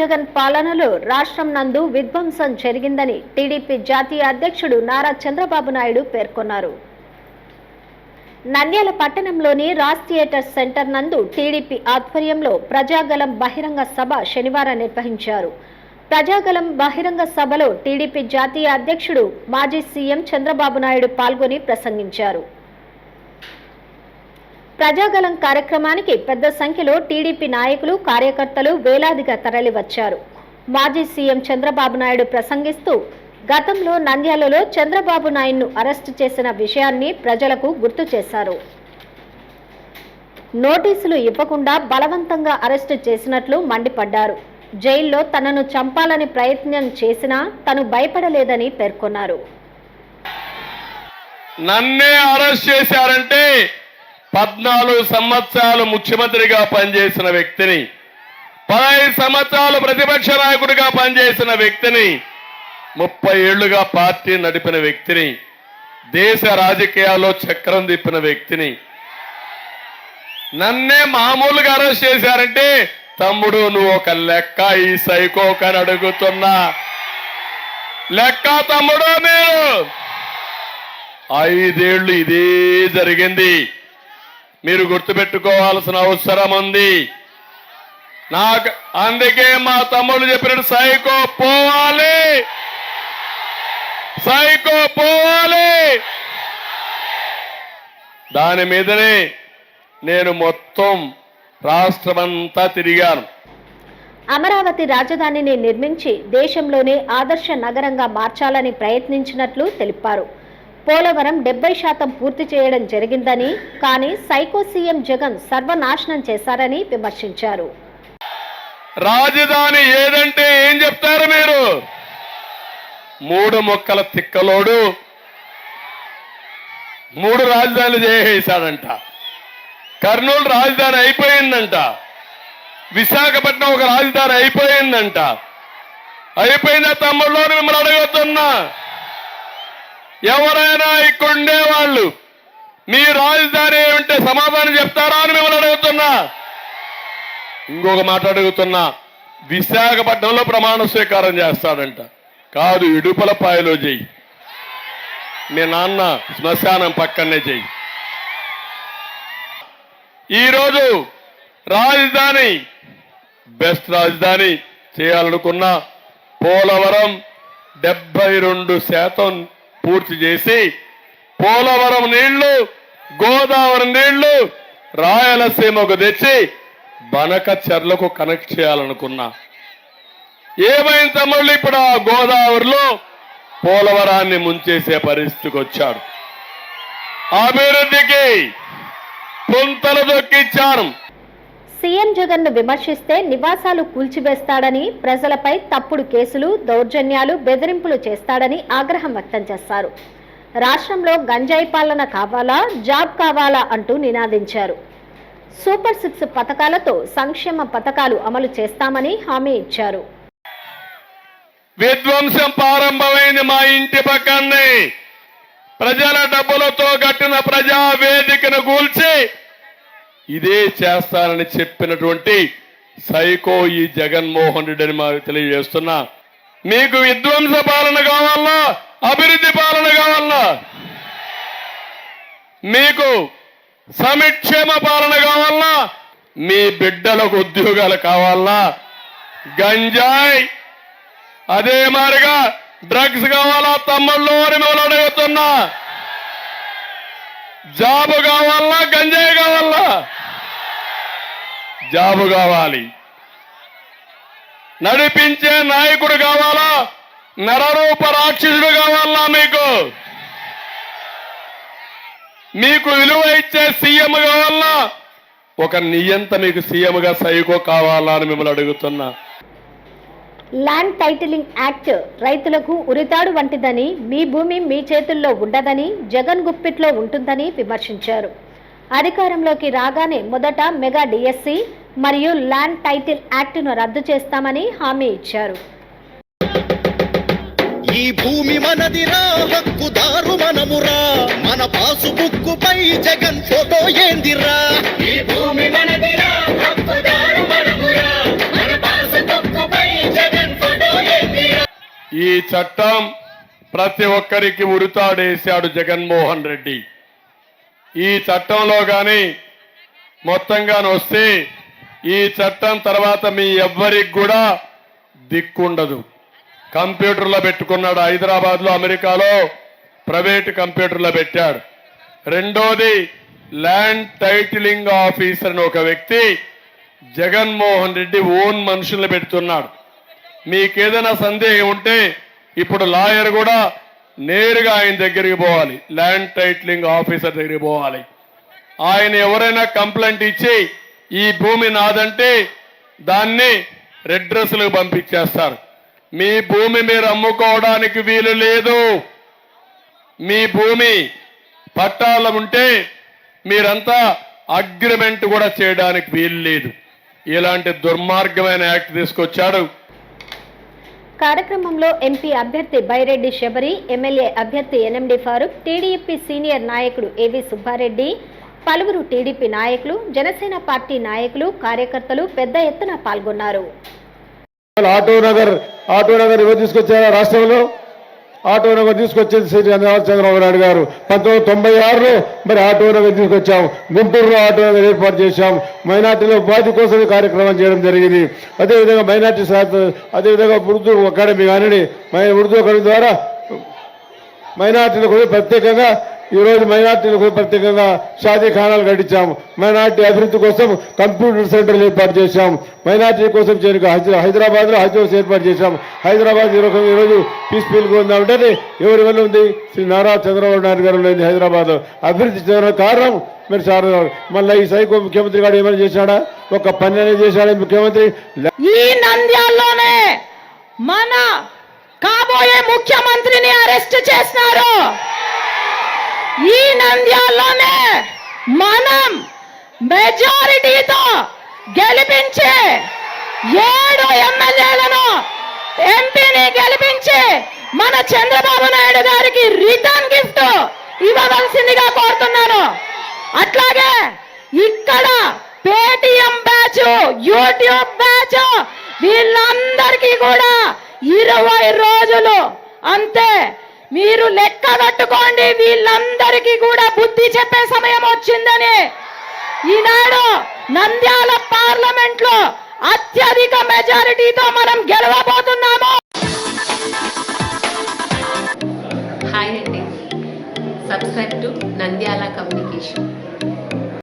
జగన్ పాలనలో రాష్ట్రం నందు విధ్వంసం జరిగిందని టీడీపీ జాతీయ అధ్యక్షుడు నారా చంద్రబాబు నాయుడు పేర్కొన్నారు. నంద్యాల పట్టణంలోని రాజ్ థియేటర్ సెంటర్ నందు టీడీపీ ఆధ్వర్యంలో ప్రజాగలం బహిరంగ సభ శనివారం నిర్వహించారు. ప్రజాగలం బహిరంగ సభలో టీడీపీ జాతీయ అధ్యక్షుడు మాజీ సీఎం చంద్రబాబు నాయుడు పాల్గొని ప్రసంగించారు. ప్రజాగలం కార్యక్రమానికి పెద్ద సంఖ్యలో టీడీపీ నాయకులు కార్యకర్తలు వేలాదిగా తరలివచ్చారు. మాజీ సీఎం చంద్రబాబు నాయుడు ప్రసంగిస్తూ గతంలో నంద్యాలలో చంద్రబాబు నాయుడును అరెస్టు చేసిన విషయాన్ని ప్రజలకు గుర్తు చేశారు. నోటీసులు ఇవ్వకుండా బలవంతంగా అరెస్టు చేసినట్లు మండిపడ్డారు. జైల్లో తనను చంపాలని ప్రయత్నం చేసినా తను భయపడలేదని పేర్కొన్నారు. నన్నే అరెస్ట్ చేశారంటే పద్నాలుగు సంవత్సరాలు ముఖ్యమంత్రిగా పనిచేసిన వ్యక్తిని పదహైదు సంవత్సరాలు ప్రతిపక్ష నాయకుడిగా పనిచేసిన వ్యక్తిని ముప్పై ఏళ్ళుగా పార్టీ నడిపిన వ్యక్తిని దేశ రాజకీయాల్లో చక్రం తిప్పిన వ్యక్తిని. నన్నే మామూలుగా అరెస్ట్ చేశారంటే తమ్ముడు నువ్వు ఒక లెక్క ఈ సైకోకని అడుగుతున్నా. లెక్క తమ్ముడు మీరు? ఐదేళ్ళు ఇదే జరిగింది. మీరు గుర్తుపెట్టుకోవాల్సిన అవసరం ఉంది. నాకు అందుకే మా తమ్ముడు చెప్పినట్టు సైకో పోవాలి. సైకో పోవాలి. దాని మీదనే నేను మొత్తం రాష్ట్రమంతా తిరిగాను. అమరావతి రాజధానిని నిర్మించి దేశంలోనే ఆదర్శ నగరంగా మార్చాలని ప్రయత్నించినట్లు తెలిపారు. పోలవరం డెబ్బై శాతం పూర్తి చేయడం జరిగిందని కానీ సైకో సీఎం జగన్ సర్వనాశనం చేశారని విమర్శించారు. రాజధాని ఏదంటే ఏం చెప్తారు మీరు? మూడు మొక్కల తిక్కలోడు మూడు రాజధానులు చేసేసాడంట కర్నూలు రాజధాని అయిపోయిందంట. విశాఖపట్నం ఒక రాజధాని అయిపోయిందంట. అయిపోయిందా తమ్ముళ్ళు? మిమ్మల్ని అడగొద్దున్నా ఎవరైనా ఇక్కడుండే వాళ్ళు మీ రాజధాని ఏమంటే సమాధానం చెప్తారా అని మిమ్మల్ని అడుగుతున్నా. ఇంకొక మాట అడుగుతున్నా విశాఖపట్నంలో ప్రమాణ స్వీకారం చేస్తాడంట. కాదు ఇడుపలపాయలో చెయ్యి. మీ నాన్న శ్మశానం పక్కనే చెయ్యి. ఈరోజు రాజధాని బెస్ట్ రాజధాని చేయాలనుకున్న పోలవరం డెబ్బై రెండు శాతం పూర్తి చేసి పోలవరం నీళ్ళు గోదావరి నీళ్ళు రాయలసీమకు తెచ్చి బనక చెర్లకు కనెక్ట్ చేయాలనుకున్నా. ఏమైంది తమ్ముళ్ళు ఇప్పుడు ఆ గోదావరిలో? పోలవరాన్ని ముంచేసే పరిస్థితికి వచ్చాడు. అభివృద్ధికి పుంతలు దొక్కిచ్చాను సీఎం జగన్ను విమర్శిస్తే నివాసాలు కూల్చివేస్తాడని ప్రజలపై తప్పుడు కేసులు దౌర్జన్యాలు బెదిరింపులు చేస్తాడని ఆగ్రహం వ్యక్తం చేశారు. రాష్ట్రంలో గంజాయి పాలన కావాలా జాబ్ కావాలా అంటూ నినాదించారు. సూపర్ సిక్స్ పథకాలతో సంక్షేమ పథకాలు అమలు చేస్తామని హామీ ఇచ్చారు. విధ్వంసం ప్రారంభమైంది మా ఇంటి పక్కనే ప్రజల డబ్బులతో కట్టిన ప్రజా వేదికను కూల్చి ఇదే చేస్తానని చెప్పినటువంటి సైకో ఈ జగన్మోహన్ రెడ్డి అని మాకు తెలియజేస్తున్నా. మీకు విధ్వంస పాలన కావాలా? అభివృద్ధి పాలన కావాలా? మీకు సమిక్షేమ పాలన కావాలా? మీ బిడ్డలకు ఉద్యోగాలు కావాలా? గంజాయి అదే మారిగా డ్రగ్స్ కావాలా? తమ్ముళ్ళు అని మిమ్మల్ని అడుగుతున్నా. జాబు కావాలా? గంజాయి జాబు కావాలి. నడిపించే నాయకుడు కావాలా? నరరూప రాక్షసుడు కావాలా మీకు? మీకు విలువ ఇచ్చే సీఎం కావాలా? ఒక నియంత మీకు సీఎంగా సైకో కావాలా అని మిమ్మల్ని అడుగుతున్నా. ల్యాండ్ టైటిలింగ్ యాక్ట్ రైతులకు ఉరితాడు వంటిదని మీ భూమి మీ చేతుల్లో ఉండదని జగన్ గుప్పిట్లో ఉంటుందని విమర్శించారు. అధికారంలోకి రాగానే మొదట మెగా డిఎస్సి మరియు ల్యాండ్ టైటిల్ యాక్ట్ను రద్దు చేస్తామని హామీ ఇచ్చారు. ఈ భూమి మనదిరా హక్కుదారు మనమురా మన పాసు బుక్కుపై జగన్ ఫోటో ఏందిరా ఈ భూమి మనదిరా హక్కుదారు మనమురా మన పాసు బుక్కుపై ఈ చట్టం ప్రతి ఒక్కరికి ఉరితాడేశాడు జగన్మోహన్ రెడ్డి. ఈ చట్టంలో కానీ మొత్తంగా వస్తే ఈ చట్టం తర్వాత మీ ఎవ్వరికి కూడా దిక్కుండదు. కంప్యూటర్లో పెట్టుకున్నాడు హైదరాబాద్లో అమెరికాలో ప్రైవేట్ కంప్యూటర్లో పెట్టాడు. రెండోది ల్యాండ్ టైటిలింగ్ ఆఫీసర్ అని ఒక వ్యక్తి జగన్మోహన్ రెడ్డి ఓన్ మనుషుల్ని పెడుతున్నాడు. మీకేదైనా సందేహం ఉంటే ఇప్పుడు లాయర్ కూడా నేరుగా ఆయన దగ్గరికి పోవాలి. ల్యాండ్ టైటిలింగ్ ఆఫీసర్ దగ్గరికి పోవాలి. ఆయన ఎవరైనా కంప్లైంట్ ఇచ్చి ఈ భూమి నాదంటే దాన్ని రెడ్రస్లకు పంపించేస్తారు. మీ భూమి మీరు అమ్ముకోవడానికి వీలు లేదు. మీ భూమి పట్టాల ఉంటే మీరంతా అగ్రిమెంట్ కూడా చేయడానికి వీలు లేదు. ఇలాంటి దుర్మార్గమైన యాక్ట్ తీసుకొచ్చాడు. కార్యక్రమంలో ఎంపీ అభ్యర్థి బైరెడ్డి శబరి ఎమ్మెల్యే అభ్యర్థి ఎన్ఎండి ఫారూక్ టీడీపీ సీనియర్ నాయకుడు ఏవి సుబ్బారెడ్డి పలువురు టీడీపీ నాయకులు జనసేన పార్టీ నాయకులు కార్యకర్తలు పెద్ద ఎత్తున పాల్గొన్నారు. ఆటో నగర్ ఆటో నగర్ ఎవరు తీసుకొచ్చారా రాష్ట్రంలో? ఆటో నగర్ తీసుకొచ్చేది శ్రీ చంద్రబాబు నాయుడు గారు. పంతొమ్మిది తొంభై ఆరులో మరి ఆటో నగర్ తీసుకొచ్చాం. గుంటూరులో ఆటో నగర్ ఏర్పాటు చేశాం. మైనార్టీలో ఉపాధి కోసం కార్యక్రమం చేయడం జరిగింది. అదేవిధంగా మైనార్టీ శాత అదేవిధంగా ఉర్దూ అకాడమీ కానివ్వండి ఉర్దూ అకాడమీ ద్వారా మైనార్టీలకు కూడా ప్రత్యేకంగా ఈరోజు మైనార్టీలకు ప్రత్యేకంగా షాదీ ఖానాలు మైనార్టీ అభివృద్ధి కోసం కంప్యూటర్ సెంటర్లు ఏర్పాటు చేశాము. మైనార్టీ కోసం చేరుక హైదరాబాద్లో హజ్ హౌస్ ఏర్పాటు చేశాం హైదరాబాద్ ఈరోజు పీస్ఫుల్గా ఉందంటే ఎవరి వల్ల ఉంది? శ్రీ నారా చంద్రబాబు నాయుడు గారు ఉంది హైదరాబాద్ అభివృద్ధి చెందిన కారణం మీరు సార్ మళ్ళీ ఈ సైకో ముఖ్యమంత్రి గారు ఏమైనా చేశాడా? ఒక పని అనేది చేశాడా ముఖ్యమంత్రి? ఈ నంద్యాల్లోనే మన కాబోయే ముఖ్యమంత్రిని అరెస్ట్ చేసినారు. ఈ నంద్యాల్లోనే మనం మెజారిటీతో గెలిపించే ఏడు ఎమ్మెల్యేలను ఎంపీని గెలిపించి మన చంద్రబాబు నాయుడు గారికి రిటర్న్ గిఫ్ట్ ఇవ్వవలసిందిగా కోరుతున్నాను. అట్లాగే ఇక్కడ పేటిఎం బ్యాచ్ యూట్యూబ్ బ్యాచ్ వీళ్ళందరికీ కూడా ఇరవై రోజులు అంతే మీరు లెక్క కట్టుకోండి వీళ్ళందరికీ కూడా బుద్ధి చెప్పే సమయం వచ్చిందని. ఈనాడు నంద్యాల పార్లమెంట్లో అత్యధిక మెజారిటీతో మనం గెలవబోతున్నాము. హాయ్ అండి. Subscribe to Nandyal communication